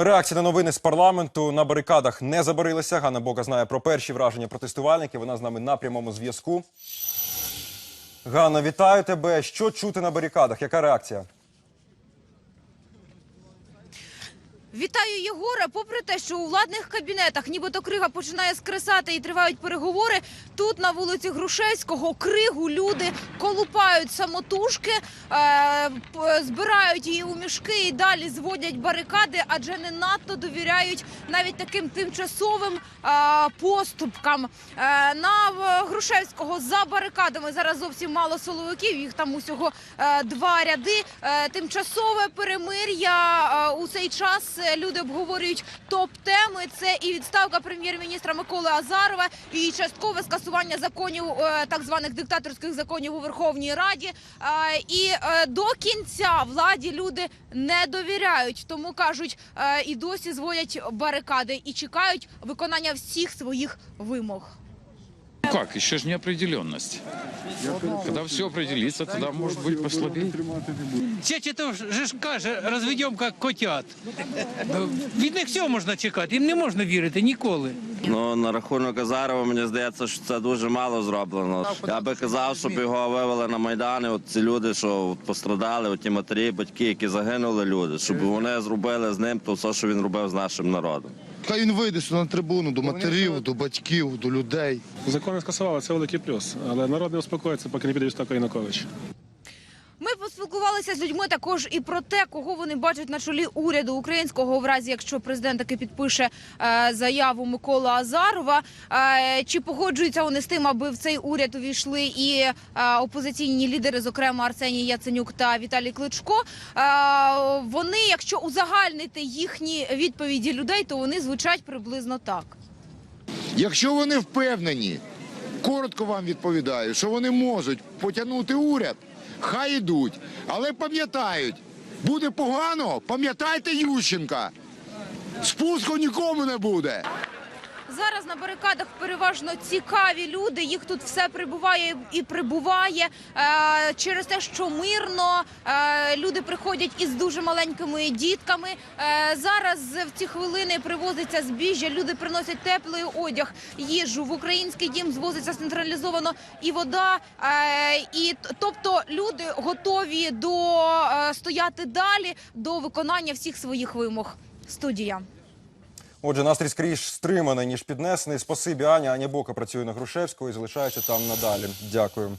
Реакція на новини з парламенту на барикадах не забарилася. Ганна Бока знає про перші враження протестувальників. Вона з нами на прямому зв'язку. Ганна, вітаю тебе. Що чути на барикадах? Яка реакція? Вітаю Єгора. Попри те, що у владних кабінетах нібито крига починає скресати і тривають переговори. Тут на вулиці Грушевського кригу люди колупають самотужки, е, збирають її у мішки і далі зводять барикади, адже не надто довіряють навіть таким тимчасовим е, поступкам. Е, на е, Грушевського за барикадами зараз зовсім мало силовиків. Їх там усього е, два ряди. Е, тимчасове перемир'я е, у цей час люди обговорюють топ-теми. Це і відставка прем'єр-міністра Миколи Азарова, і часткове скасування законів так званих диктаторських законів у Верховній Раді. І до кінця владі люди не довіряють, тому кажуть, і досі зводять барикади і чекають виконання всіх своїх вимог. Ну Как? Еще же неопределенность. Когда все определится, тогда может быть послабее. То же ж каже, розведемо як котят. Від них всього можна чекати, їм не можна вірити ніколи. Ну, на рахунок Азарова, мені здається, що це дуже мало зроблено. Я би казав, щоб його вивели на Майдани, от ці люди, що пострадали, от ті матері, батьки, які загинули люди, щоб вони зробили з ним то все, що він робив з нашим народом. Хай він вийде сюди на трибуну до матерів, до батьків, до людей. Закони скасували, це великий плюс. Але народ не успокоїться, поки не піде відставка Янукович. Ми поспілкувалися з людьми також і про те, кого вони бачать на чолі уряду українського, в разі якщо президент таки підпише е, заяву Микола Азарова. Е, чи погоджуються вони з тим, аби в цей уряд увійшли і е, опозиційні лідери, зокрема Арсеній Яценюк та Віталій Кличко? Вони, якщо узагальнити їхні відповіді людей, то вони звучать приблизно так. Якщо вони впевнені, коротко вам відповідаю, що вони можуть потягнути уряд, хай ідуть. Але пам'ятають, буде погано, пам'ятайте Ющенка. Спуску нікому не буде. Зараз на барикадах переважно цікаві люди. Їх тут все прибуває і прибуває е, через те, що мирно е, люди приходять із дуже маленькими дітками. Е, зараз в ці хвилини привозиться збіжжя. Люди приносять теплий одяг, їжу в український дім звозиться централізовано і вода. І тобто люди готові до стояти далі до виконання всіх своїх вимог. Студія. Отже, настрій скрізь стриманий, ніж піднесений. Спасибі, Аня. Аня Бока працює на Грушевського і залишається там надалі. Дякую.